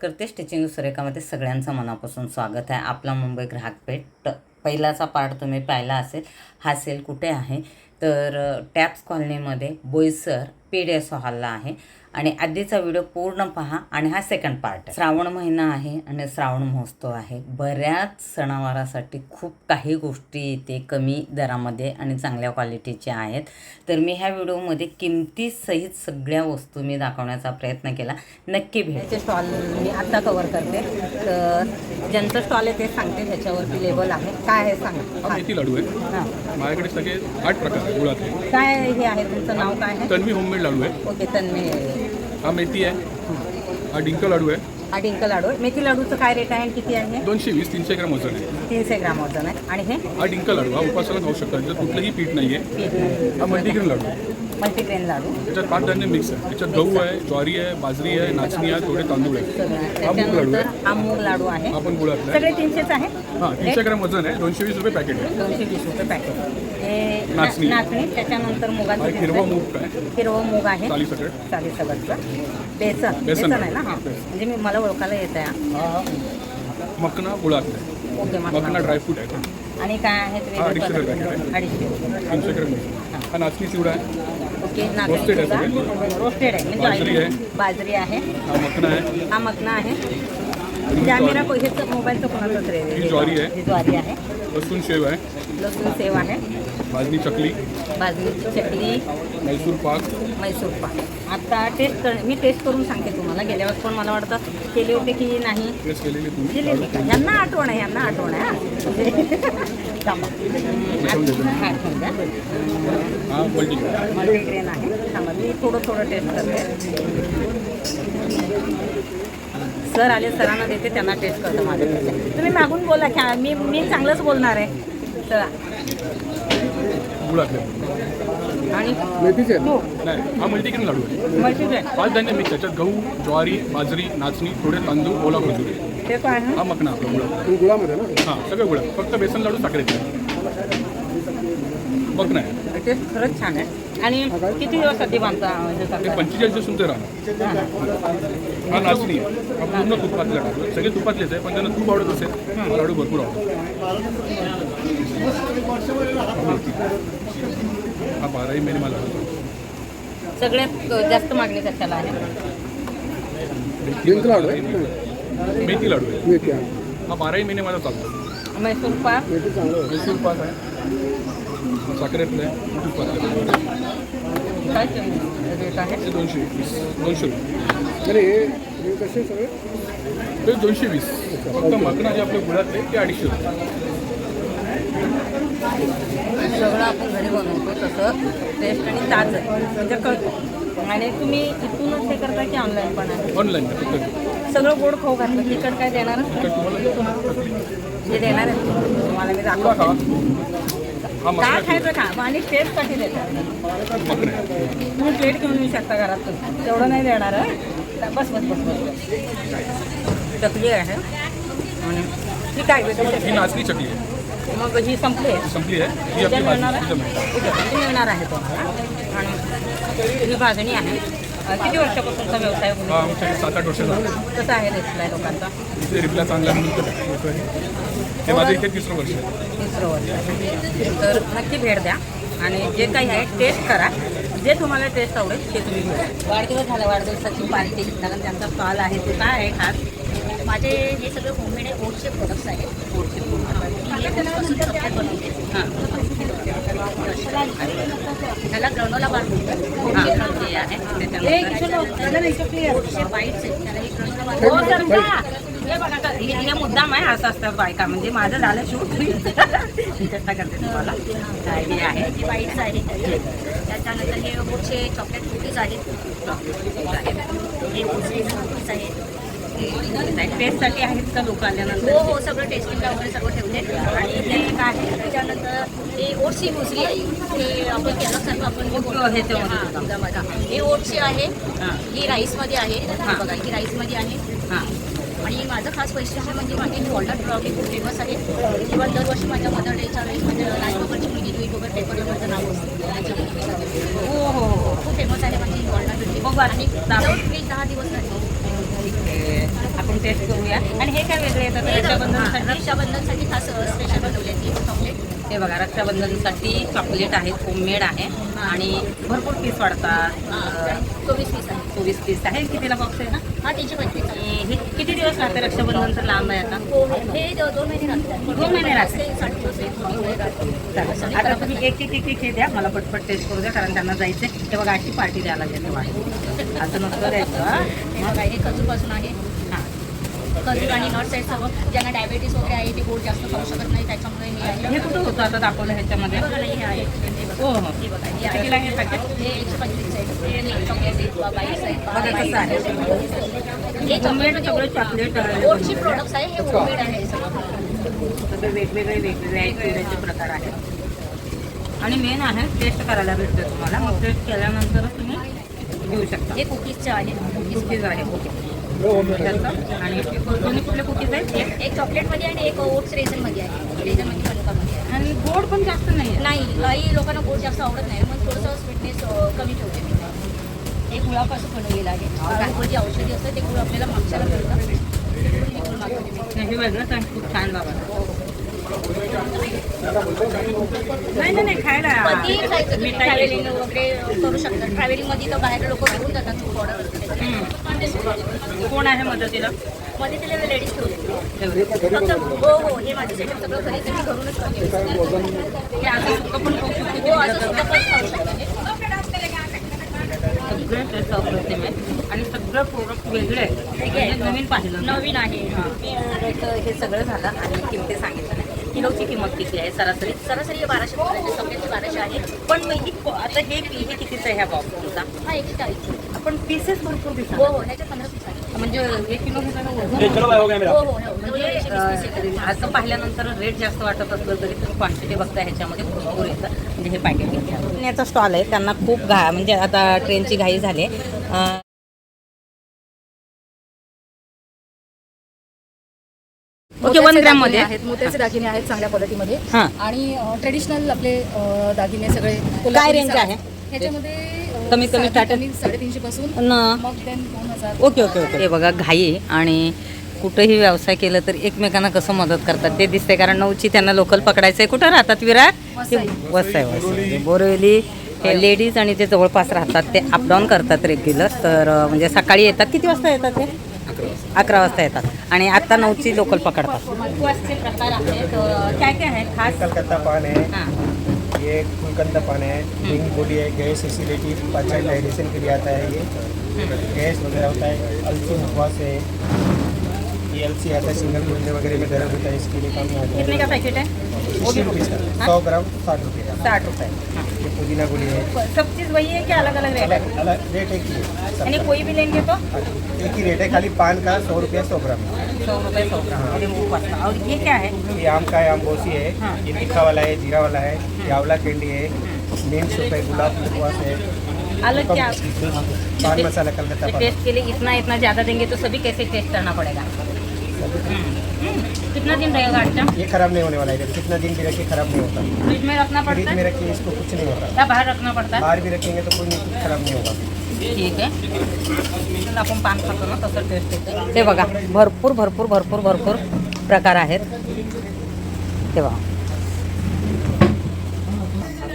करते स्टिचिंग सुरेखामध्ये सगळ्यांचं मनापासून स्वागत आहे. आपला मुंबई ग्राहक पेठ पहिलाचा पार्ट तुम्ही पाहिला असेल हा सेल कुठे आहे? तर टॅप्स कॉलनीमध्ये बोईसर पी डी एस हॉलला आहे. आणि आधीचा व्हिडिओ पूर्ण पहा आणि हा सेकंड पार्ट आहे. श्रावण महिना आहे आणि श्रावण महोत्सव आहे. बऱ्याच सणावारासाठी खूप काही गोष्टी इथे कमी दरामध्ये आणि चांगल्या क्वालिटीच्या आहेत. तर मी ह्या व्हिडिओमध्ये किमतीसहित सगळ्या वस्तू मी दाखवण्याचा प्रयत्न केला. नक्की भेट त्याचे स्टॉल मी आत्ता कवर करते. तर ज्यांचं स्टॉल आहे ते सांगते त्याच्यावरती लेबल आहे. काय आहे सांगा. मेथी लाडू आहे. हां. माझ्याकडे सगळे आठ प्रकार आहे गुळातले काय हे आहे? तुमचं नाव काय आहे? तन्वी होममेड लाडू आहे. ओके हा मेथी आहे. हा डिंक लाडू आहे. हा डिंक लाडू आहे. मेथी लाडूचं काय रेट आहे आणि किती आहे? दोनशे वीस तीनशे ग्राम वजन आहे. तीनशे ग्राम वजन आहे. आणि हे? हा डिंक लाडू हा उपासाला खाऊ शकता. त्याच्यात कुठलंही पीठ नाही आहे पीठ नाही हा मल्टीग्रेन लाडू आहे. मल्टीग्रेन लाडू. त्याच्यात पाच मिक्स आहे. त्याच्यात गहू आहे ज्वारी आहे बाजरी आहे नाचणी आहे थोडे तांदूळ आहे. हा मूग लाडू आहे. हा मूग लाडू आहे. हा पण गुळातला आहे. सगळे तीनशेच आहे? हा तीनशे ग्राम वजन आहे. दोनशे वीस रुपये पॅकेट आहे. दोनशे वीस रुपये पॅकेट नाचणी. नाचणी त्याच्यानंतर मुगाचं. हिरवा मूग आहे हिरवं मूग आहे. चाळीस सकट. चाळीस सगळचं बेसन. बेसन आहे. ना? हां. म्हणजे मी मला ओळखायला येत आहे. मकना गुळातला आहे. ओके मकना मग ड्रायफ्रूट आहे. आणि काय आहे अडीचशे रुपये. अडीचशे. तीनशे ग्राम. हा. नाचणी चिवडा आहे. आहे. नाचणी रोस्टेड आहे म्हणजे बाजरी. आहे. हा मकना आहे? मखना आहे. कॅमेरा को हेच मोबाईलचं कोणाचंच रे ज्वारी आहे. ज्वारी आहे. लसूण शेव आहे. लसूण सेव आहे. भाजणी चकली. बाजरीची चटणी मैसूर पाक. मैसूर पाक. आता टेस्ट कर मी टेस्ट करून सांगते तुम्हाला. गेल्या वेळेस पण मला वाटतं केले होते की नाही? यांना आठवण आहे यांना आठवण आहे. थांबा. आहे. थांबा मी थोडं थोडं टेस्ट करते. सर आले सरांना देते त्यांना टेस्ट करतो माझ्या तुम्ही मागून बोला की मी मी चांगलंच बोलणार आहे. चला. आणि हो. मल्टीग्रेन. लाडू आहे मल्टीग्रेन पाच धान्य मिक्स त्याच्यात गहू ज्वारी बाजरी नाचणी थोडे तांदूळ ओला खजूर. ते काय आहे हा मकना आपला गुळा. गुळामध्ये ना? हा सगळं गुळा. फक्त बेसन लाडू साखरेचे मकना आहे. ते खरंच छान आहे. आणि किती दिवस आधी बांधता म्हणजे ते करता? पंचेचाळीस दिवस तुमचे राहणार. हा नाचणी आहे. हा पूर्ण तुपातले लाडू सगळे तुपातलेच आहे पण त्यांना तूप आवडत असेल हा. लाडू भरपूर आवडतो हा बाराही महिने मला आवडतो. सगळ्यात जास्त मागणी कशाला आहे? डिंक लाडू आहे? मेथी लाडू. आहे मेथी. आहे. हा बाराही महिने मला चालतो. मैसूर पाक. मेथी चांगलं. मैसूर पाक आहे. साखरेतलं आहे तुपात आहे. काय रेट आहे? ते दोनशे वीस. दोनशे रुपये. हे हे कसे सगळे? ते दोनशे वीस. फक्त मकना जे आपले गुळातले ते अडीचशे रुपये. सगळं आपण घरी बनवतो तसं. टेस्ट आणि ताज. आहे म्हणजे कळतं. आणि तुम्ही इथूनच हे करता की ऑनलाईन पण आहे? ऑनलाईन फक्त. सगळं गोड खाऊ घातलं. तिकट काय देणार. हे देणार आहे. तुम्हाला मी दाखवतो. काय खायचं खा आणि टेस्टसाठी देतात तुम्ही प्लेट घेऊन येऊ शकता घरात. तेवढं नाही देणार? बस बस बस बस चकली आहे? आणि ही काय ही चकली? आहे. मग ही संपली आहे. संपली आहे. उद्या मिळणार आहे? तुम्हाला आणि ही भाजणी आहे. किती वर्षापासूनचा व्यवसाय हा तुम्ही आमच्या सात आठ वर्ष झालं. कसा आहे रिप्लाय लोकांचा? इथे रिप्लाय चांगला म्हणून तर आहे. हे माझं इथे तिसरं वर्ष आहे. तिसरं वर्ष. तर नक्की भेट द्या आणि जे काही आहे टेस्ट करा. जे तुम्हाला टेस्ट आवडेल ते तुम्ही घ्या वाढदिवस झाला वाढदिवसाची पार्टी कारण त्यांचा स्टॉल आहे ते काय आहे खास? माझे हे सगळे होममेड ओटचे प्रोडक्ट्स आहेत. ओटचे ह्याला ग्रनोला आहे. त्याला ग्रनोला बार हो समजा हे हे मुद्दाम आहे असं असतात बायका. म्हणजे माझं झालं शूट. चेष्टा करते तुम्हाला. हे आहे? बाईट्स आहेत त्याच्यानंतर हे ओटचे चॉकलेट कुकीज आहेत. चॉकलेट आहेत. हे ओटचे कुकीज आहेत. टेस्टसाठी आहेत का लोक आल्यानंतर? हो हो सगळं टेस्टिंगला वगैरे सगळं ठेवले. आणि ते काय आहे त्याच्यानंतर हे ओटची मुसली आहे. ते आपण केलं सर्व आपण हां. दुधामध्ये. ही ओटची आहे. हां. ही राईसमध्ये आहे. हां. बघा ही राईसमध्ये आहे. हां. आणि माझं खास वैशिष्ट्य म्हणजे माझी वॉलनट ब्राउनी खूप फेमस आहे. इव्हन दरवर्षी माझ्या मदर डेच्या वेळेस माझ्या राजबाबाची मुलगी जुई वगैरे पेपरवर माझं नाव असतं. हो हो हो खूप फेमस आहे माझी वॉलनट बघू आता. आणि फ्रीज दहा दिवस राहते हे आपण टेस्ट करूया. आणि हे काय वेगळे येतात रक्षाबंधनसाठी? रक्षाबंधनसाठी खास स्पेशल बनवले ती चॉकलेट हे बघा रक्षाबंधनसाठी चॉकलेट आहेत होममेड आहे. आणि भरपूर पीस वाढतात. चोवीस पीस आहे. चोवीस पीस आहे. कितीला बॉक्स आहे ना हा त्याची पंचवीस आहे. आणि हे किती दिवस राहते? रक्षाबंधन तर लांब आहे आता. हो हे दोन महिने राहतात. दोन महिने राहतात. ते साठ दिवस आहे, दोन महिने राहतात. चालेल. आता तुम्ही एक एक एक हे द्या. मला पटपट टेस्ट करू द्या कारण त्यांना जायचं हे बघा अशी पार्टी द्यायला लागते तेव्हा. असं नसतं द्यायचं हा. खजूरपासून आहे. खजूर आणि नट्स आहेत सर्व ज्यांना डायबेटीस वगैरे आहे ते गोड जास्त खाऊ शकत नाही त्याच्यामुळे हे हे कुठं होतं आता दाखवलं ह्याच्यामध्ये? बघा ना, हे आहे. हे. हो हो. हे बघा. हे पॅकेट हे एकशे पंचवीस आहे. चॉकलेट आहे किंवा बाईस आहे बघा कसं आहे. हे चॉकलेट चॉकलेट प्रोडक्ट्स आहे. हे होममेड आहे सगळं. वेगवेगळे वेगवेगळे ॲक्टिव्हिटीचे प्रकार आहेत. आणि मेन आहे टेस्ट करायला भेटते तुम्हाला. मग टेस्ट केल्यानंतरच तुम्ही घेऊ शकता. हे कुकीजचे आहे कुकीज आहे ओके आणि दोन्ही कुठले कुकीज आहेत एक एक चॉकलेटमध्ये आणि एक ओट्स रेझनमध्ये आहे रेझनमध्ये मनुकामध्ये आहे आणि गोड पण जास्त नाही नाही काही लोकांना गोड जास्त आवडत नाही. मग थोडंसं स्वीटनेस कमी ठेवते मी. एक गुळापासून बनवलेलं आहे. गुळ जी औषधी असतं ते गुळ आपल्याला मागच्याला मिळतं. हे खूप छान बाबा. नाही नाही नाही खायला कधी खायचं? तुम्ही ट्रॅव्हलिंग वगैरे करू शकता ट्रॅव्हलिंगमध्ये तर बाहेर लोक घेऊन जातात ऑर्डर. कोण आहे मदतीला? लेडीज फक्त हो हो हे माझ्यासाठी सगळं घरूनच हे असं पण खाऊ शकते हो असं सुद्धा पण खाऊ शकते. सगळे टेस्ट अप्रतिम आहे. आणि सगळं प्रोडक्ट वेगळे आहेत. म्हणजे नवीन पाहिलं नवीन आहे. हे. सगळं झालं आणि किमती सांगितलं किलोची किंमत किती आहे सरासरी. सरासरी हे बाराशे रुपयाचे चॉकलेटचे बाराशे आहे. पण मग ही आता हे हे कितीचं आहे ह्या बॉक्स तुमचा हा एकशे चाळीस. आपण पीसेस भरपूर हो दिसतात हो ह्याच्यात पंधरा पीस आहे म्हणजे एक किलो घेताना हो हो हो म्हणजे म्हणजे अं, असं पाहिल्यानंतर रेट जास्त वाटत असलं तरी तुम्ही क्वांटिटी बघता ह्याच्यामध्ये भरपूर येतं. म्हणजे हे पॅकेट याचा स्टॉल आहे. त्यांना खूप घा म्हणजे आता ट्रेनची घाई झाली ओके वन ग्रॅममध्ये आहेत मोत्याचे दागिने आहेत चांगल्या क्वालिटीमध्ये. हां. आणि ट्रेडिशनल आपले अ, दागिने सगळे काय रेंज. आहे? ह्याच्यामध्ये अ, कमीत कमी starting? साडेतीनशे पासून न. मग देन दोन हजार ओके ओके ओके. हे बघा घाई आणि कुठंही व्यवसाय केलं तर एकमेकांना कसं मदत करतात ते दिसते कारण नऊची त्यांना लोकल पकडायचं आहे कुठं राहतात विराट? ते वसई वसई. बोरिवली. हे लेडीज आणि ते जवळपास राहतात ते अपडाऊन करतात रेग्युलर तर अं, म्हणजे सकाळी येतात. किती वाजता येतात ते? अकरा वाजता येतात. आणि आत्ता नऊची लोकल पकडतात. उपवासचे प्रकार आहेत. अं, काय काय आहे खास? कलकत्ता पान है. हां ये पान है हिंग बॉडी है गैस एसिडिटी पाचन डाइजेशन के लिए आता है. ये गैस वगैरह होता है अलसी मुखवास है ये अलसी आता है सिंगल गुंडे वगैरह में दर्द होता है इसके लिए काम में आता कितने है का पैकेट है अस्सी रुपीज़ का सौ ग्राम साठ रुपये. का साठ रुपये. हाँ। पुदीना गोली है सब चीज़ वही है कि अलग अलग रेट है? अलग अलग रेट एक ही है यानी कोई भी लेंगे तो? एक ही रेट है खाली पान का सौ रुपया सौ ग्राम। सौ रुपये सौ ग्राम पता और ये क्या है? ये आम का है आम बोसी है हाँ। ये तीखा वाला है जीरा वाला है ये आंवला कैंडी है नीम सूप है गुलाब मुखवास है। अलग क्या? पान मसाला कलकत्ता टेस्ट के लिए इतना इतना ज़्यादा देंगे तो सभी कैसे टेस्ट करना पड़ेगा। कितना दिन रहेगा अच्छा ये खराब नहीं होने वाला है कितना दिन भी रखिए खराब नहीं होता। फ्रिज में रखना पड़ता फ्रिज में है रखिए इसको कुछ नहीं होता। बाहर रखना पड़ता है? बाहर भी रखेंगे तो कोई खराब नहीं होगा। ठीक आहे तर आपण पान खातो ना तसं टेस्ट येते ते बघा भरपूर भरपूर भरपूर भरपूर प्रकार आहेत. ते बघा.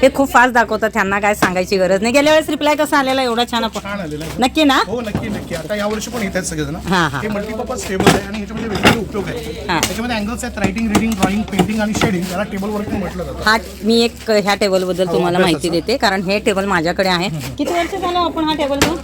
हे खूप फास्ट दाखवतात त्यांना काय सांगायची गरज नाही. गेल्या वेळेस रिप्लाय कसा आलेला? एवढा छान आपण छान आलेला आहे. नक्की ना? हो नक्की नक्की. आता यावर्षी पण येत आहेत सगळेजण. हां, हां. हे मल्टीपर्पज टेबल आहे आणि ह्याच्यामध्ये वेगवेगळे उपयोग आहेत. हां. त्याच्यामध्ये अँगल्स आहेत रायटिंग रिडिंग ड्रॉइंग पेंटिंग आणि शेडिंग त्याला टेबल म्हटलं जातं. हा मी एक ह्या टेबलबद्दल हो, तुम्हाला माहिती. देते कारण हे टेबल माझ्याकडे आहे. किती वर्ष झालं आपण हा टेबल घेऊन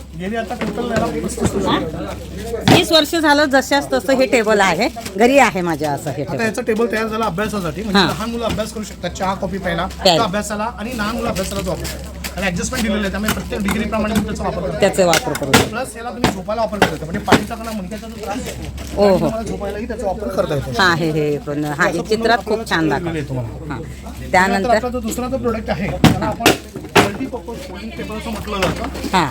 वीस वर्ष झालं जशाच तसं हे टेबल आहे. घरी आहे माझ्या असं हे आता टेबल याचा टेबल तयार झाला अभ्यासासाठी. म्हणजे हां. लहान मुलं अभ्यास करू शकतात चहा कॉफी प्यायला. अभ्यासाला आणि लहान मुलं अभ्यासाला वापरतात आणि ऍडजस्टमेंट दिलेलं आहे त्यामुळे प्रत्येक डिग्री प्रमाणे तुम्ही त्याचा वापर करता. त्याचे वापर करू प्लस याला तुम्ही झोपायला वापर करता. म्हणजे पाठीचा कणा मुंडक्याचा जो त्रास आहे ओ हो. तुम्हाला झोपायलाही त्याचा वापर करता येतो. हा हे हे पण हा हे चित्रात खूप छान दिलेलं आहे दाखव तुम्हाला. हा. त्यानंतर त्यानंतर आपला जो दुसरा जो प्रोडक्ट आहे त्याला आपण मल्टीपर्पज फोल्डिंग टेबल असं म्हटलं जातं. हा.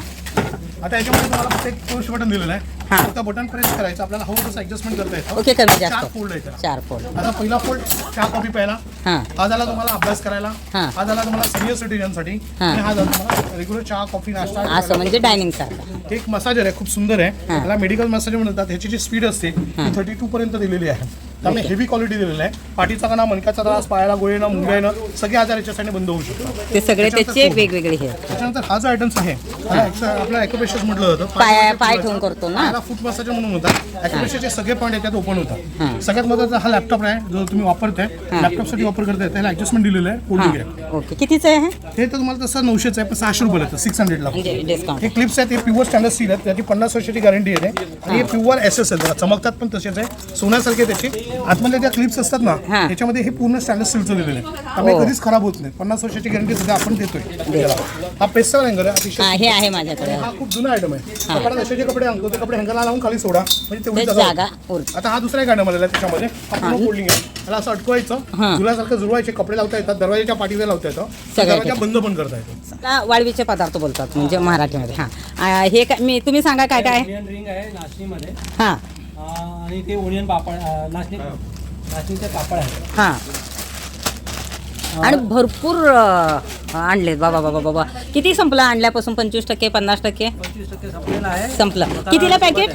आता याच्यामध्ये तुम्हाला फक्त एक पुश बटन दिलेलं आहे. फक्त बटन प्रेस करायचं आपल्याला हवं तसं ऍडजस्टमेंट करता येतं. ओके कमी चार जास्त. फोल्ड आहे त्याला. चार फोल्ड आता पहिला फोल्ड चहा कॉफी प्यायला. हां. हा झाला तुम्हाला अभ्यास करायला. हा. हा झाला तुम्हाला सिनियर सिटीजनसाठी हा. आणि हा झाला तुम्हाला रेग्युलर चहा कॉफी नाश्ता. असं म्हणजे डायनिंग सारखं. हे एक मसाजर आहे खूप सुंदर आहे. हा. त्याला मेडिकल मसाजर म्हणतात. ह्याची जी स्पीड असते ती थर्टी टू पर्यंत दिलेली आहे. त्यामुळे हेवी क्वालिटी दिलेलं आहे. पाठीचा कणा मणक्याचा त्रास पायाला गोळीनं मुंग्यानं सगळे आजार याच्यासाठी बंद होऊ शकतात. ते सगळे त्याचे वेगवेगळे हे. त्याच्यानंतर हा जो आयटम्स आहे एक्स- आपल्याला ॲक्युप्रेशर म्हटलं जातं. पाय- पाय. ठेवून करतो ना? फूट मसाजर म्हणून होतात ॲक्युप्रेशरचे सगळे पॉईंट याच्यात ओपन होतात हां. सगळ्यात महत्त्वाचा हा लॅपटॉप आहे जो तुम्ही वापरताय लॅपटॉपसाठी वापर करताय त्याला ॲडजस्टमेंट दिलेलं आहे फोल्डिंग आहे हां ओके कितीचं आहे हे? हे तर तुम्हाला तसं नऊशेचं आहे पण सहाशे रुपये सिक्स हंड्रेडला म्हणजे हे क्लिप्स आहेत हे प्युअर स्टँडर्ड स्टील आहेत त्याची पन्नास वर्षाची गॅरंटी येते आणि हे प्युअर एस एस आहे चमकतात पण तसेच आहे सोन्यासारखे त्याचे आतमध्ये ज्या क्लिप्स असतात ना हां. त्याच्यामध्ये हे पूर्ण स्टँडर्ड स्टीलचं दिलेलं आहे त्यामुळे हो. कधीच खराब होत नाही पन्नास वर्षाची गॅरंटी सुद्धा आपण देतोय. हा पेस्टल हँगर आहे अतिशय हां हे आहे माझ्याकडे हा खूप जुना आयटम आहे आपण असे जे कपडे आणतो ते कपडे हँगरला लावून खाली सोडा. म्हणजे तेवढी ते जागा जागा. उरते. आता हा दुसरा आलेला आहे त्याच्यामध्ये. हा. पूर्ण फोल्डिंग आहे. त्याला असं अटकवायचं. हां. जुल्यासारखं जुळवायचे कपडे लावता येतात दरवाजाच्या पाठीला लावता येतं. सगळ्या दरवाजा बंद पण करता येतो. त्याला वाळवीचे पदार्थ बोलतात म्हणजे मराठीमध्ये. हां. आ, हे काय मी तुम्ही सांगा काय काय? आहे? ओनियन रिंग आहे नाचणीमध्ये. हां. अं, आणि ते ओनियन पापड अं, नाचणी नाचणीचे पापड आहे हां. आणि भरपूर अ, आणलेत. बाबा बाबा बाबा किती संपलं आणल्यापासून? पंचवीस टक्के पन्नास टक्के? पंचवीस टक्के संपलेला आहे. संपलं. कितीला पॅकेट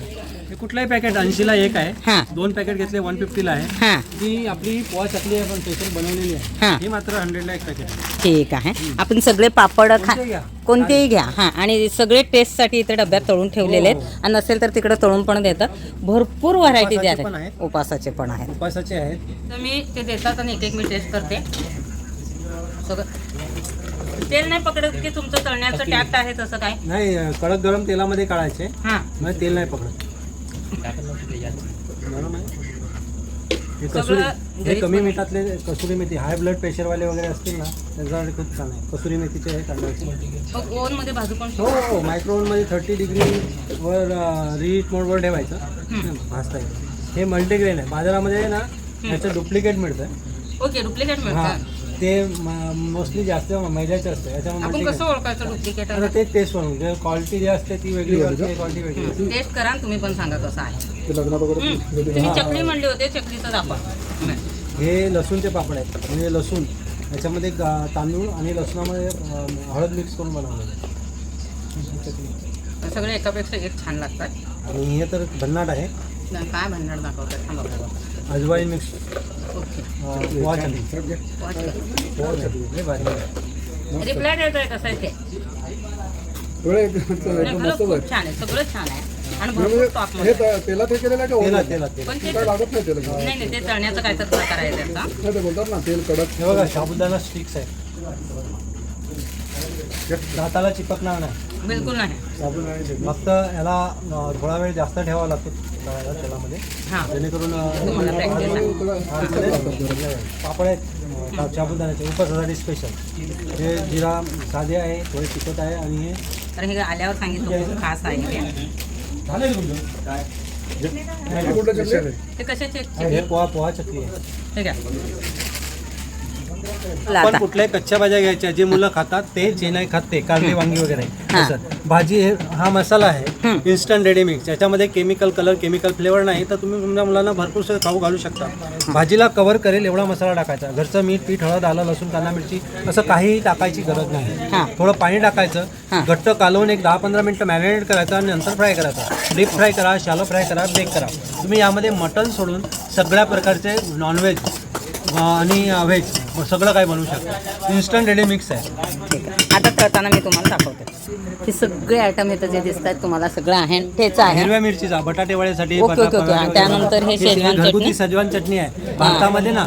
हे कुठलंही पॅकेट ऐंशीला एक आहे. हां. दोन पॅकेट घेतले वन फिफ्टीला आहे. हां. ही आपली पोहा चकली आहे पण स्पेशल बनवलेली हां. आहे. ही. मात्र हंड्रेडला एक पॅकेट आहे. ठीक आहे. आपण सगळे पापड खा कोणतेही घ्या. कोणतेही घ्या. हां. आणि सगळे टेस्टसाठी इथे डब्यात तळून ठेवलेले आहेत. आणि नसेल तर तिकडे तळून पण देतात. भरपूर व्हरायटी उपासाचे द्या. पण आहेत. उपासाचे पण आहेत. उपासाचे आहेत. तर मी ते देतात आणि एक एक मी टेस्ट करते. सगळं तेल नाही पकडत की तुमचं तळण्याचं टॅक्ट आहे तसं काय? नाही कडक गरम तेलामध्ये काढायचे. हां. म्हणजे तेल नाही पकडत. गरम आहे. हे कसुरी सगळं हे घरीच कमी बनवलं. मिठातले कसुरी मेथी. हाय ब्लड प्रेशरवाले वगैरे असतील ना त्यांच्यासाठी खूप छान आहे. कसुरी मेथीचे आहे तांदळाचे मग ओव्हनमध्ये भाजू पण हो हो मायक्रोवेव्हमध्ये थर्टी डिग्री वर रीट मोडवर ठेवायचं. भाजता येईल. हे मल्टीग्रेन आहे. बाजारामध्ये ना ह्याचं डुप्लिकेट मिळतं ओके डुप्लिकेट हां. मिळतं. ते मोस्टली जास्त मैद्याचं असतं. याच्यामुळे आपण multigrain. कसं ओळखायचं डुप्लिकेट आता ते टेस्ट म्हणून क्वालिटी जी असते ती वेगळी असते क्वालिटी वेगळी असते. टेस्ट करा आणि तुम्ही पण सांगा कसं आहे. ते लग्नात वगैरे तुम्ही चकली म्हणली होते चकलीचं दाखवा. हे. लसूणचे पापड आहेत. म्हणजे लसूण. याच्यामध्ये गा- तांदूळ आणि लसणामध्ये अं, हळद मिक्स करून बनवलेलं आहे. सगळे एकापेक्षा एक छान लागतात. आणि हे तर भन्नाट आहे. नाही, काय भन्नाट दाखवतात थांबा बघा अजवाईन मिक्स ओके. रिप्लाय देतोय कसं आहे ते नाही, खरंच खूप छान आहे सगळं छान आहे. आणि भरपूर म्हणजे टॉप हे त- तेलात हे केलेलं आहे का तेलात ओव्हनमध्ये? तेलात तेलात. पण ते काय लागत नाही तेल नाही नाही नाही ते तळण्याचा काय तर प्रकार आहे त्याचा. ते बोलतात ना तेल कडक. हे बघा साबुदाणा स्टिक्स आहे. दाताला चिपकणार नाही. बिलकुल नाही. फक्त याला थोडा वेळ जास्त ठेवावा लागतो तेलामध्ये हां. जेणेकरून चिकट. पापड आहेत साबुदाण्याचे उपासासाठी स्पेशल हे जिरा साधे आहे थोडे तिखट आहे आणि हे तर हे आल्यावर सांगितलं खूप खास आहे हे. झाले तुमचं? हे हे पोहा पोहा चटणी आहे. ठीक आहे पण कुठल्याही कच्च्या भाज्या घ्यायच्या जे मुलं खातात ते जे नाही खात ते कारली वांगी वगैरे. हां. असं भाजी हे हा मसाला आहे इन्स्टंट रेडी मिक्स याच्यामध्ये केमिकल कलर केमिकल फ्लेवर नाही तर तुम्ही तुमच्या मुलांना भरपूर खाऊ घालू शकता. भाजीला कव्हर करेल एवढा मसाला टाकायचा. घरचं मीठ पीठ हळद आलं लसूण कांदा मिरची असं काहीही टाकायची गरज नाही. थोडं पाणी टाकायचं घट्ट कालवून एक दहा पंधरा मिनटं मॅरिनेट करायचं आणि नंतर फ्राय करायचं. डीप फ्राय करा शालो फ्राय करा बेक करा. तुम्ही यामध्ये मटन सोडून सगळ्या प्रकारचे नॉनव्हेज आणि व्हेज. सगळं काही बनवू शकता. इन्स्टंट रेडी मिक्स आहे. ठीक आहे. आता तळताना मी तुम्हाला दाखवते. हे सगळे आयटम इथं जे दिसत आहेत तुम्हाला सगळं आहे. ठेचा आहे. हिरव्या मिरचीचा बटाटे वड्यासाठी ओके, ओके, ओके. आणि त्यानंतर हे शेजवान घरगुती चटणी? शेजवान चटणी आहे. भारतामध्ये ना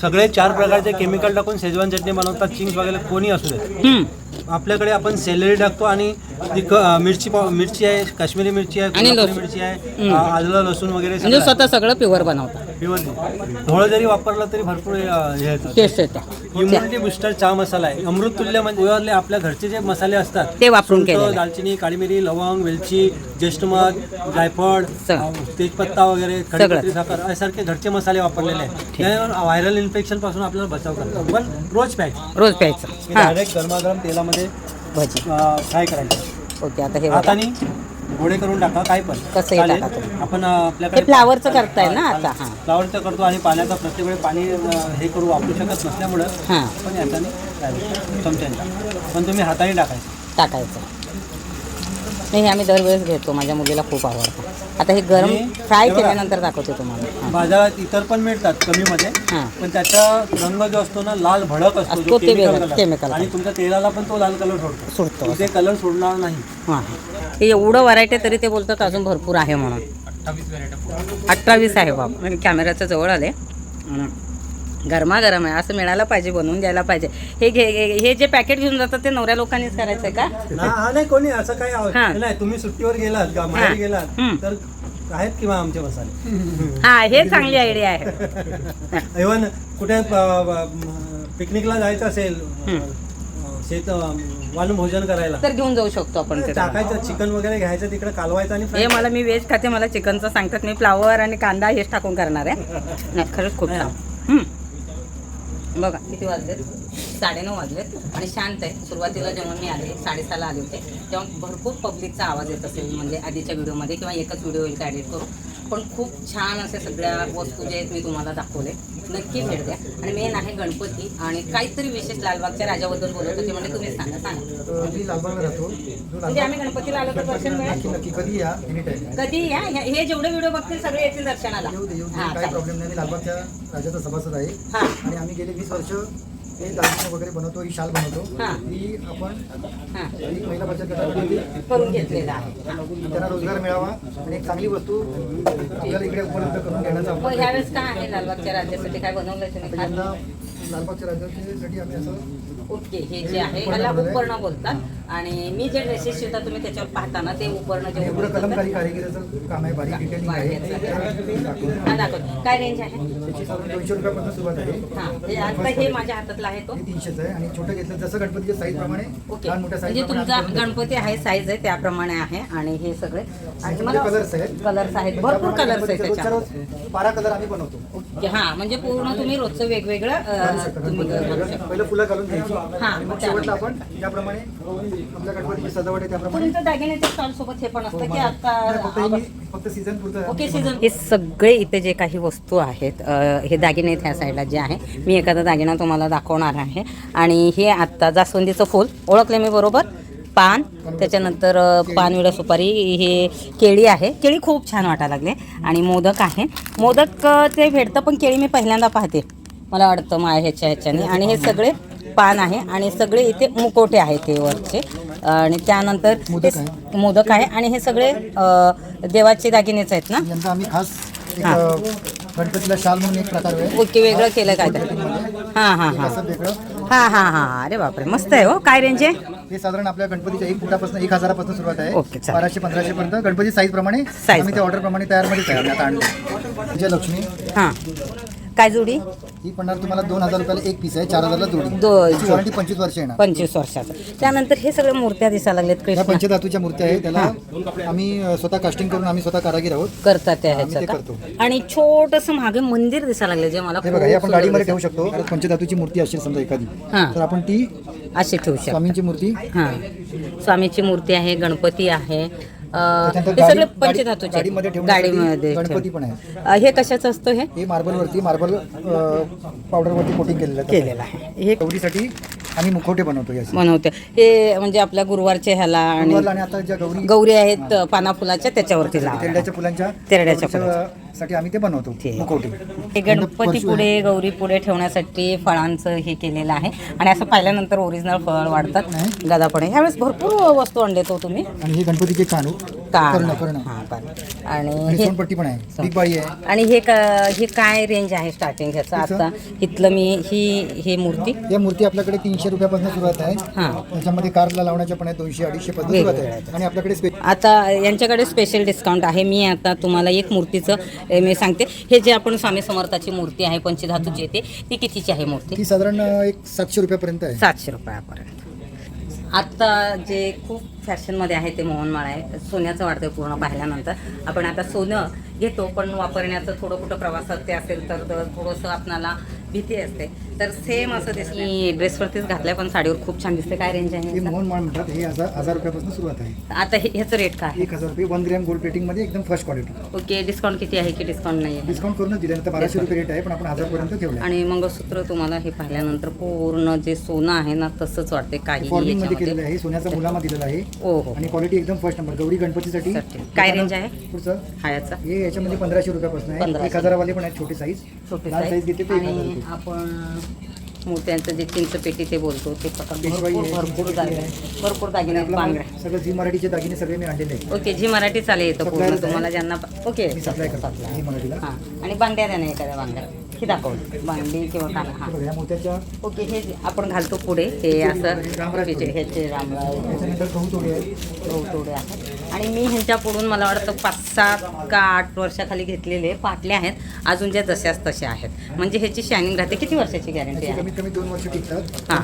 सगळे चार प्रकारचे केमिकल टाकून शेजवान चटणी बनवतात. चिंग्स वगैरे कोणी असू दे. हम्म. आपल्याकडे आपण सेलरी टाकतो आणि ती क- अं, मिरची पाव मिरची आहे काश्मीरी मिरची आहे आणि कोल्हापुरी लसूण. मिरची आहे अं, आलं लसूण वगैरे म्हणजे स्वतः सगळं प्युअर बनवतात. थोडं जरी वापरलं तरी भरपूर हे टेस्ट येते. इम्युनिटी बुस्टर चहा मसाला आहे. अमृत तुल्य म्हणजे गोव्यातले आपल्या घरचे जे मसाले असतात ते वापरून सुंठ, केलेलं. आहे. दालचिनी काळी मिरी लवंग वेलची ज्येष्ठमध जायफळ सगळं. तेजपत्ता वगैरे. खडीपत्री साखर यासारखे घरचे मसाले वापरलेले आहेत. त्यामुळे व्हायरल इन्फेक्शनपासून आपल्याला बचाव करतात. पण रोज प्यायचं. रोज प्यायचं. हां डायरेक्ट गरमागरम तेलामध्ये भजी. फ्राय करायचं. ओके आता हे बघा. हाताने घोडे करून टाका काय पण. कसंही चालेल. टाका तुम्ही. आपण अं, आपल्याकडे फ्लावरचं करताय ना आता हां. फ्लावरचं करतो आणि पाण्याचा प्रत्येक वेळी पाणी अं, हे करू वापरू शकत नसल्यामुळं हां. आपण याच्याने करायचं, चमच्याने टाका पण तुम्ही हाताने टाकायचं. टाकायचं. नाही हे आम्ही दरवेळेस घेतो. माझ्या मुलीला खूप आवडतं. आता हे गरम आणि फ्राय हे बघा. केल्यानंतर दाखवते तुम्हाला. हां. बाजारात इतर पण मिळतात कमीमध्ये हां. पण त्याचा रंग जो असतो ना लाल भडक असतो असतो जो ते chemical वेगळा, color. chemical आणि तुमच्या तेलाला पण तो लाल कलर सोडतो. सुटतो ते कलर सोडणार नाही. हां. हे एवढं व्हरायटी तरी ते बोलतात अजून भरपूर आहे म्हणून. अठ्ठावीस आहे. बाप. म्हणजे कॅमेऱ्याच्या जवळ आले. आणि गरमागरम आहे. असं मिळालं पाहिजे बनवून द्यायला पाहिजे. हे घे हे- जे पॅकेट घेऊन जातात ते नवऱ्या लोकांनीच करायचं आहे का हा नाही कोणी असं काही. नाही तुम्ही सुट्टीवर गेलात का गेलात. तर आहेत किंवा आमचे मसाले हा हे चांगली आयडिया आहे. इव्हन कुठे पिकनिकला जायचं असेल शेत वनभोजन करायला तर घेऊन जाऊ शकतो आपण टाकायचं चिकन वगैरे घ्यायचं तिकडे कालवायचं आणि हे मला मी व्हेज खाते मला चिकनचं सांगतात मी फ्लावर आणि कांदा हेच टाकून करणार आहे. खरंच खूप छान. बघा किती वाजलेत? साडेनऊ वाजलेत आणि शांत आहे. सुरुवातीला जेव्हा मी आले साडेसहाला आले होते तेव्हा भरपूर पब्लिकचा आवाज येत असेल म्हणजे आधीच्या व्हिडिओमध्ये किंवा एकच व्हिडिओ येईल एडिट करू. पण खूप छान असे सगळ्या वस्तू जे आहेत मी तुम्हाला दाखवले. नक्की भेट द्या आणि मेन आहे गणपती आणि काहीतरी विशेष लालबागच्या राजाबद्दल बोलत होते म्हणजे तुम्ही सांगा सांगा. मी लालबागला राहतो. म्हणजे आम्ही गणपतीला आलो तर दर्शन मिळेल? नक्की कधी या? एनी टाइम कधी या? हे जेवढे व्हिडिओ बघतील सगळे येतील दर्शनाला. येऊ दे येऊ दे. काही. प्रॉब्लेम नाही. मी लालबागच्या राजाचा सभासद आहे. आणि आम्ही गेले वीस वर्ष हे दागिने वगैरे बनवतो ही शाल बनवतो हा. ही आपण हा एक महिला बचत गटामध्ये करून घेतलेला आहे हा. त्यांना रोजगार मिळावा आणि एक चांगली वस्तू आपल्याला इकडे उपलब्ध करून देण्याचा मग ह्यावेळेस काय आहे लालबागच्या राज्यासाठी काय बनवलं तुम्ही खास? लालबागच्या राजासाठी आम्ही असं ओके हे जे आहे याला उपर्ण बोलतात. आणि मी जे ड्रेसेस शिवतात तुम्ही त्याच्यावर पाहताना ते उपर्ण जे कलमकारी कारागिरीचं काम आहे बारीक डिटेलिंग आहे. दाखव काय रेंज आहे? त्याची साधारण दोनशे रुपयापासून सुरुवात आहे. हा हे आता हे माझ्या हातातलं आहे तो. तीनशेच आहे आणि छोटं घेतलं जसं गणपतीच्या साईज प्रमाणे ओके. लहान मोठ्या म्हणजे तुमचा गणपती आहे साईज आहे त्याप्रमाणे आहे आणि हे सगळे. आणि मला कलर्स आहेत. कलर्स आहेत. भरपूर कलर्स आहेत त्याच्यामध्ये. बारा कलर आम्ही बनवतो. ओके, हा म्हणजे पूर्ण तुम्ही रोजचं वेगवेगळं अं, तुम्ही करू शकता. पहिलं फुलं घालून घ्यायची. हा, आणि मग मग शेवटला आपण त्याप्रमाणे आपल्या गणपतीची सजावट आहे त्याप्रमाणे तुमचं दागिन्याच्या स्टॉल सोबत हे पण असतं की नाही, फक्त आता हे फक्त सीझन पुरतं ओके सीझन हे सगळे इथे जे काही वस्तू आहेत अ, हे दागिने ह्या साईडला जे आहे मी एखादा दागिना तुम्हाला दाखवणार आहे. आणि हे आत्ता जास्वंदीचं फूल ओळखले मी बरोबर? पान त्याच्यानंतर पानविडा सुपारी हे केळी आहे. केळी खूप छान वाटायला लागले आणि मोदक आहे. मोदक ते भेटतं पण केळी मी पहिल्यांदा पाहते. मला वाटतं मा ह्याच्या ह्याच्याने. आणि हे सगळे पान आहे आणि सगळे इथे मुकोटे आहेत हे वरचे. आणि त्यानंतर मोदक मोदक आहे आणि हे सगळे देवाचे दागिनेच आहेत ना? आम्ही खास गणपतीला शाल म्हणून एक प्रकार आहे. ओके वेगळं केलं काय तर हां हां हां असं वेगळं. हां हां हां. अरे बापरे मस्त आहे हो. काय रेंज आहे? हे साधारण आपल्या गणपतीच्या एक फुटापासून एक हजारापासून सुरुवात आहे. ओके, चालेल. बाराशे पंधराशे पर्यंत गणपती साईज प्रमाणे Size आम्ही त्या ऑर्डर प्रमाणे तयारमध्ये तयार आता आणतो विजयलक्ष्मी. हां. काय जोडी? ही पडणार तुम्हाला दोन हजार रुपयाला एक पीस आहे चार हजारला जोडी. दो त्याची वॉरंटी पंचवीस वर्ष येणार. पंचवीस वर्षाचं. त्यानंतर हे सगळे मूर्त्या दिसायला लागलेत या कृष्ण. पंचधातूच्या मूर्त्या आहे त्याला आम्ही अ, स्वतः कास्टिंग करून आम्ही स्वतः कारागीर आहोत. करतात त्या आम्ही ते ह्याच्यात करतो. आणि छोटंसं मागे मंदिर दिसायला लागले जे मला हे बघा हे आपण सुंदर गाडीमध्ये ठेवू. शकतो. पंचधातूची मूर्ती असेल समजा एखादी. हां. तर आपण ती अशी ठेवू शकतो. स्वामींची मूर्ती. हां. स्वामीची मूर्ती आहे गणपती आहे हे सगळे पंचधातूचे गाडीमध्ये ठेवण्यासाठी गाडीमध्ये गणपती ठेव- पण आहे अं, हे कशाचं असतं हे? हे मार्बलवरती मार्बल पावडरवरती कोटिंग केलेलं आहे. केलेलं आहे. हे गौरीसाठी आम्ही मुखवटे बनवतो याचे. बनवते. हे म्हणजे आपल्या गुरुवारचे ह्याला आणि गुरुवारला आणि आता ज्या गौरी गौरी आहेत पाना फुलाच्या त्याच्यावरती लावा तेरड्याच्या फुलांच्या तेरड्याच्या गौरीच्या साठी आम्ही ते बनवतो ठीक. मुखवटे. हे गणपती पुढे गौरी पुढे ठेवण्यासाठी फळांचं हे केलेलं आहे. आणि असं पाहिल्यानंतर ओरिजिनल फळ वाढतात. गदापणे ह्यावेळेस भरपूर वस्तू आणले तो तुम्ही. आणि हे गणपतीचे कानू. कर्ण कर्ण. हां आणि आणि हे सोनपट्टी पण आहे. आणि हे का हे काय रेंज आहे स्टार्टिंग ह्याचं? आता इथलं मी ही ही मूर्ती. या मूर्ती आपल्याकडे तीनशे रुपयापासून सुरुवात आहे. हां. त्याच्यामध्ये कारला लावण्याच्या पण आहे दोनशे अडीचशे पासून सुरुवात आहे आणि आपल्याकडे स्पे- आता यांच्याकडे स्पेशल डिस्काउंट आहे. मी आता तुम्हाला एक मूर्तीचं मी सांगते. हे जे आपण स्वामी समर्थाची मूर्ती आहे पंचधातूची येते ती कितीची आहे मूर्ती? ती साधारण अं, एक सातशे रुपयापर्यंत आहे. सातशे रुपयापर्यंत. आता जे खूप फॅशनमध्ये आहे ते मोहनमाळ आहे. सोन्याचं वाटतं पूर्ण पाहिल्यानंतर. आपण आता सोनं घेतो पण वापरण्याचं थोडं कुठं प्रवासात ते असेल तर थोडंसं आपणाला भीती असते. तर सेम असं दिसतं मी ड्रेसवरतीच घातलंय पण साडीवर खूप छान दिसते काय रेंज हे आहे मोहन माळ म्हणतात हे हजार हजार रुपयापासून सुरुवात आहे. आता हे ह्याचं रेट काय? आहे एक हजार रुपये वन ग्रॅम गोल्ड प्लेटिंगमध्ये एकदम फर्स्ट क्वालिटी ओके डिस्काउंट किती आहे की डिस्काउंट नाही आहे? डिस्काउंट करूनच दिले तर बाराशे रुपये रेट आहे पण आपण हजारपर्यंत ठेवलं आणि मंगळसूत्र तुम्हाला हे पाहिल्यानंतर पूर्ण जे सोनं आहे ना तसंच वाटते काही फॉर्मिंगमध्ये केलेलं आहे सोन्याचा मुलामा दिलेला आहे. ओ हो. आणि क्वालिटी एकदम फर्स्ट नंबर गौरी गणपतीसाठी. काय range आहे? पुढचं? हायाचा? हे याच्यामध्ये पंधराशे रुपयापासून आहे. 1500. एक हजारावाले पण आहेत छोटे साईज छोटे लहान साईज घेते ते एक हजार आणि रुपये आपण मोत्यांचं जे चिंच पेटी ते बोलतो ते प्रकार पेशवाई भरपूर आहे, भरपूर दागिने भरपूर आणि दागिने आपला बांगड्या माल सगळं झी मराठीचे दागिने सगळे मी आणलेले आहे ओके जी मराठी चालेल येतं पूर्ण. Supplier आहे. तुम्हाला ज्यांना ओके. मी सप्लाय करतो झी मराठीला. हां. आणि बांगड्या द्या ना एखाद्या बांगड्या. हे दाखवलं बांगडी किंवा काना हां. ओके हे आपण घालतो पुढे. हे असं ह्याचे त्याच्यानंतर गहू तोडे आहेत. आणि मी ह्यांच्या पुढून मला वाटतं पाच सात का आठ वर्षाखाली घेतलेले पाटले आहेत. अजून ज्या जशाच तशा आहेत. म्हणजे ह्याची शायनिंग राहते. किती वर्षाची गॅरंटी आहे? कमीत कमी दोन वर्ष टिकतात. हां.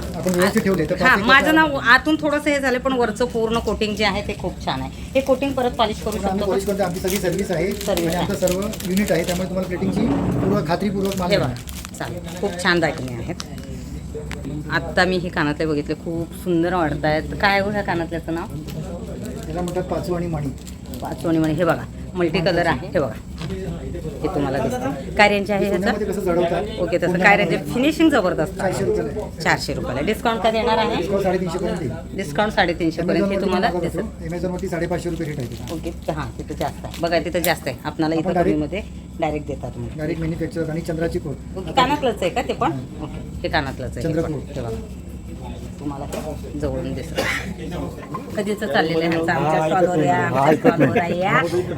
हां माझं नाव आतून थोडंसं हे झालं पण वरचं पूर्ण कोटिंग जे आहे ते खूप छान आहे. हे कोटिंग परत पॉलिश करू शकतो पॉलिश का? करतो. आमची सगळी सर्व्हिस आहे. Service आणि आमचं सर्व युनिट आहे. त्यामुळे तुम्हाला प्लेटिंगची पूर्व खात्रीपूर्वक चालेल. खूप छान दागिने आहेत. आत्ता मी हे कानातले बघितले. खूप सुंदर वाटत आहेत काय हो ह्या कानातल्याचं नाव? त्याला म्हणतात पाचू आणि मणी. पाचवणी म्हणे हे बघा मल्टी कलर आहे. हे बघा. हे तुम्हाला दिसतं. काय रेंज आहे सोन्यामध्ये ह्याचं कसं जडवतात? ओके तसं काय रेंज फिनिशिंग जबरदस्त चारशे रुपयाला आहे. चारशे रुपयाला. डिस्काउंट काय देणार आहे? डिस्काउंट साडेतीनशे पर्यंत येईल. डिस्काउंट साडेतीनशे पर्यंत हे तुम्हाला अमेझॉनवरती साडेपाचशे रुपये रेट आहे ओके हां तिथं जास्त आहे. बघा तिथं जास्त आहे. आपल्याला आपण इथं direct- कमीमध्ये डायरेक्ट देतात तुम्ही डायरेक्ट मॅन्युफॅक्चर आणि चंद्राची कोट. ओके कानातलंच आहे का ते पण? ओके हे कानातलंच आहे. हे पण. चंद्रपूर. हे बघा. तुम्हाला जवळून दिसत कधीच चाललेलं आहे ह्याचा आमच्या स्टॉलवर या आमच्या स्टॉलवर या.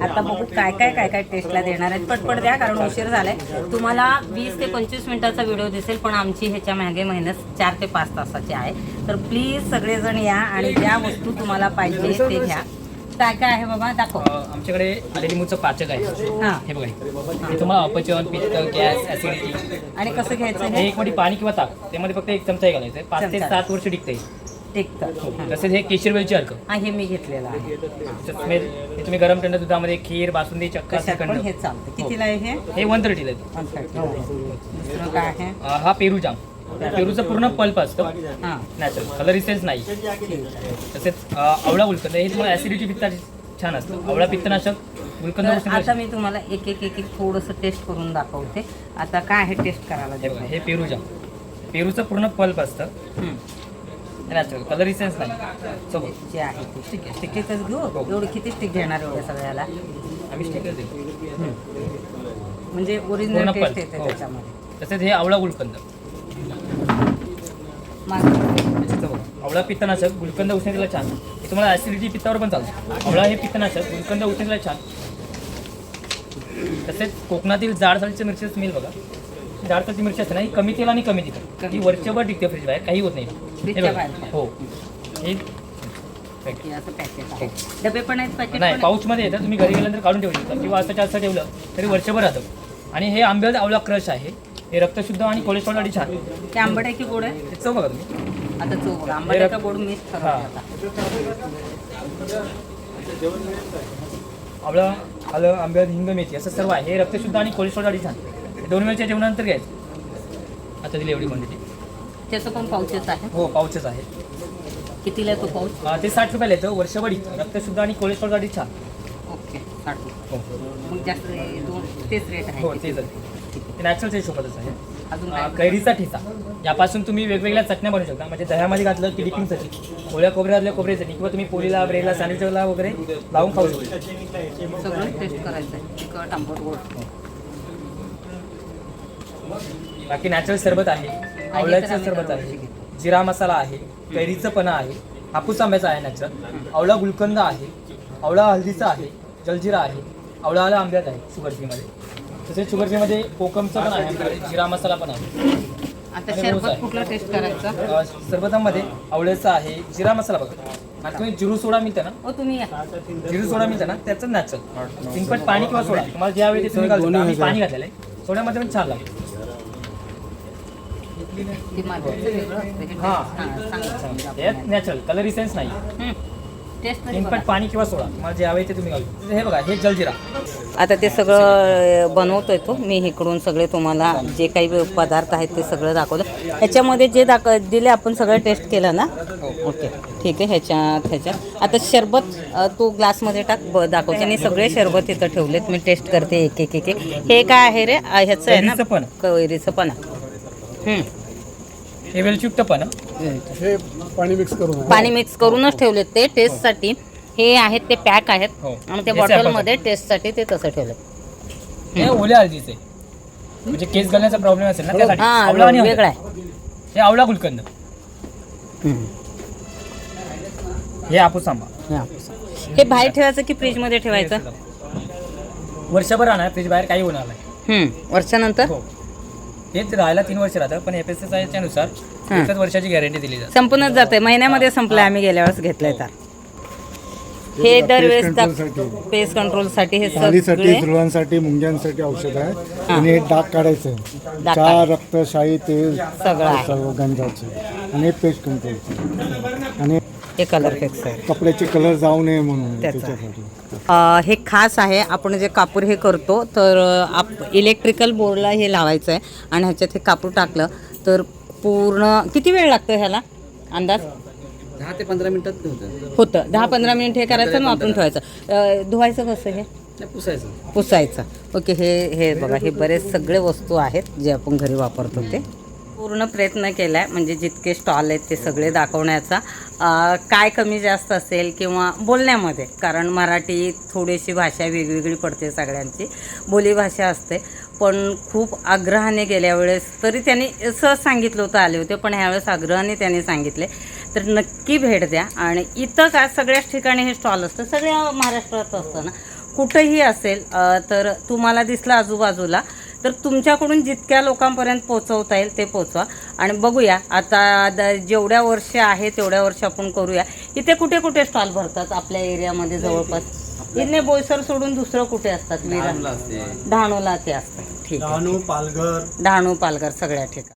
आता बघू काय काय काय काय टेस्टला देणार आहेत. पटपट द्या कारण उशीर झालाय. तुम्हाला वीस ते पंचवीस मिनिटाचा व्हिडिओ दिसेल पण आमची ह्याच्या मागे मेहनत चार ते पाच तासाची आहे. तर प्लीज सगळेजण या आणि ज्या वस्तू तुम्हाला पाहिजे ते घ्या. काय काय आहे बाबा? दाखव. आमच्याकडे लिंबूचं पाचक आहे. हां. हे बघा हे तुम्हाला अपचन पित्त गॅस ऍसिडिटी आणि कसं घ्यायचं हे? हे एक मध्ये पाणी किंवा ताक. त्यामध्ये फक्त एक चमचा घालायचं. पाच ते चमचा. सात वर्ष टिकते. टिकतं तसेच हे केशर वेलची अर्क. हा हे मी घेतलेलं आहे. हे तुम्ही गरम थंड दुधामध्ये खीर बासुंदी चक्का कशात पण श्रीखंड हे चालतं. कितीला आहे हे? हे. वन थर्टीला दुसरं काय आहे? हा पेरू जाम. पेरूचं पूर्ण पल्प असतं. हां नॅचरल कलर इसेन्स नाही. तसेच आवळा गुलकंद हे तुम्हाला ऍसिडिटी पित्ताची छान असतं. आवळा पित्तनाशक उष्ण आता मी तुम्हाला एक एक एक एक थोडंसं टेस्ट करून दाखवते. आता काय आहे टेस्ट करायला हे बघा देऊ हे पेरू जाम पेरूचं पूर्ण पल्प असतं. हं. नॅचरल कलर इसेन्स नाही. सोबत जे आहे ते. ठीक आहे. स्टिकेतच घेऊ? एवढं किती स्टिक घेणार एवढ्या सगळ्याला? आम्ही स्टिकर देतो म्हणजे ओरिजिनल टेस्ट. येते हो. त्याच्यामध्ये. तसेच हे आवळा गुलकंद. आवळा पित्तनाशक गुलकंद उष्णतेला छान. हे तुम्हाला ऍसिडिटी पित्तावर पण चालतं. आवळा हे पित्तनाशक गुलकंद उष्णतेला छान. तसेच कोकणातील जाड सालीची मिरची स्मेल बघा. जाड सालीची मिरची असते ना ही कमी तेल आणि कमी तिखट. ही वर्षभर टिकते फ्रीज बाहेर काही होत नाही. हे बघा. हो. हे हे असं पॅकेट आहे. डबे पण आहेत पॅकेट नाही पाऊचमध्ये येतं तुम्ही घरी गेल्यानंतर काढून ठेवू शकता. किंवा असं असं ठेवलं तरी वर्षभर राहतं. आणि हे आंब्याचा आवळा क्रश आहे. हे रक्तशुद्ध आणि कोलेस्ट्रॉलसाठी छान. ते आंबट आहे की गोड आहे? चव बघा तुम्ही. आता चोख आंबट आहे का गोड मीच ठरवते. आता? आवळा आलं आंब्यात हिंग मेथी असं सर्व आहे. हे रक्तशुद्ध आणि कोलेस्ट्रॉलसाठी छान. हे दोन वेळच्या जेवणानंतर घ्यायचं. आता दिली एवढी क्वांटिटी त्याचं पण पाऊचेस आहे? हो पाऊचच आहे. कितीला आहे तो पाऊच? अं, ते साठ रुपयाला येतं. वर्षभर. रक्तशुद्ध आणि कोलेस्ट्रॉलसाठी छान. ओके साठ रुपये. हो. मग जास्त हे दोन तेच रेट आहे. हो तेच ते नॅचरलच्या हिशोबातच आहे. अजून अं, काय कैरीचा ठेचा. यापासून तुम्ही वेगवेगळ्या चटण्या बनवू शकता. म्हणजे दह्यामध्ये घातलं की डिपिंगसाठी ओल्या खोबऱ्यातल्या खोबऱ्यासाठी किंवा तुम्ही पोळीला ब्रेडला सँडविचला वगैरे लावून खाऊ शकता. सगळं टेस्ट करायचं आहे. तिखट आंबट गोड. बाकी नॅचरल सरबत आहे. आवळ्याचं सरबत आहे. जिरा मसाला आहे. कैरीचं पन्हा आहे. हापूस आंब्याचा आहे नॅचरल आवळा गुलकंद आहे. आवळा हळदीचा आहे. जलजिरा आहे. आवळा आला आंब्यात आहे. शुगर फ्रीमध्ये तसेच शुगर फ्रीमध्ये कोकमचं पण आहे आमच्याकडे जिरा मसाला पण आहे आता आणि रोज शरबत आहे. कुठलं टेस्ट करायचं अ, सरबतामध्ये आवळ्याचा आहे जिरा मसाला बघा आणि तुम्ही जिरू सोडा मिळतं ना हो तुम्ही या जिरू सोडा मिळतं ना त्याचं नॅचरल सिंपल पाणी किंवा सोडा तुम्हाला ज्यावेळी ते तुम्ही. आम्ही पाणी घातलेलं आहे सोड्यामध्ये पण छान लागतं ते वेगळं. हे हां. हां. यात नॅचरल कलर इसेन्स नाही हं. पाणी किंवा सोडा मला जे हवे ते तुम्ही घालू हे बघा हे जलजिरा. आता ते सगळं बनवतोय तो. मी इकडून सगळे तुम्हाला जे काही पदार्थ आहेत ते सगळं दाखवलं ह्याच्यामध्ये जे दाख दिले आपण सगळं टेस्ट केलं ना? ओके ठीक आहे. ह्याच्यात ह्याच्यात आता शरबत तो ग्लासमध्ये टाक ब दाखवते. आणि सगळे शरबत इथं ठेवलेत. मी टेस्ट करते एक एक एक एक. हे काय आहे रे? ह्याचं आहे ना? कैरीचं पण. कैरीचं पण हं. वेलचुक्त पण हे पाणी मिक्स करून. पाणी मिक्स करूनच ठेवलेत ते टेस्टसाठी हे. आहेत ते पॅक आहेत. हो. आणि ते हे बॉटलमध्ये टेस्टसाठी ते तसं ठेवलेत. हे ओल्या हळदीचे. म्हणजे केस घालण्याचा प्रॉब्लेम असेल ना त्यासाठी. हां आवळा आणि हळद. वेगळा आहे. हे आवळा गुलकंद. हं. हे हापूस आंबा. हा. हे बाहेर ठेवायचं की फ्रीजमध्ये ठेवायचं? वर्षभर राहणार फ्रीज बाहेर काही होणार नाही. हं. वर्षानंतर? हो. हेच राहायला तीन वर्ष राहतं पण एफ एस एस आयच्या नुसार हां. एकच वर्षाची गॅरंटी दिली जाते. संपूनच जाते. महिन्यामध्ये संपलं आम्ही गेल्या वेळेस घेतलंय तर. हे. दरवेळेस controlसाठी. पेस्ट कंट्रोलसाठी हे सालीसाठी सगळे मुंग्यांसाठी औषध आहे. आणि हे डाग काढायचं. डाग चहा रक्त शाही तेल सगळं आहे. सर्व गंजाचे. आणि हे पेस्ट कंट्रोलचे आणि हे कलर फिक्स आहे. कपड्याचे कलर जाऊ नये म्हणून त्याचं. त्याच्यासाठी. हे खास आहे आपण जे कापूर हे करतो तर आप इलेक्ट्रिकल बोर्डला हे लावायचं आहे आणि ह्याच्यात हे कापूर टाकलं तर पूर्ण किती वेळ लागतो ह्याला? अंदाज? दहा ते पंधरा मिनिटात होतं. होतं. दहा पंधरा मिनिट हे करायचं वापरून ठेवायचं. धुवायचं कसं हे? पुसायचं. पुसायचं. ओके हे हे बघा हे बरेच सगळे वस्तू आहेत जे आपण घरी वापरतो ते. पूर्ण प्रयत्न केला आहे म्हणजे जितके स्टॉल आहेत ते सगळे दाखवण्याचा. काय कमी जास्त असेल किंवा बोलण्यामध्ये कारण मराठी थोडीशी भाषा वेगवेगळी पडते सगळ्यांची. बोलीभाषा असते. पण खूप आग्रहाने गेल्या वेळेस तरी त्यांनी सहज सांगितलं होतं आले होते. पण ह्यावेळेस आग्रहाने त्यांनी सांगितले. तर नक्की भेट द्या. आणि इथं काय सगळ्याच ठिकाणी हे स्टॉल असतं? सगळ्या महाराष्ट्रात असतं ना? कुठंही असेल तर तुम्हाला दिसलं आजूबाजूला. तर तुमच्याकडून जितक्या लोकांपर्यंत पोचवता येईल ते पोचवा आणि बघूया आता द जेवढ्या वर्ष आहे तेवढ्या वर्ष आपण करूया. इथे कुठे कुठे स्टॉल भरतात आपल्या एरियामध्ये जवळपास? इथे बोईसर सोडून दुसरं कुठे असतात विरा डहाणूला ते असतात ठीक आहे डहाणू पालघर. डहाणू पालघर सगळ्या ठिकाणी.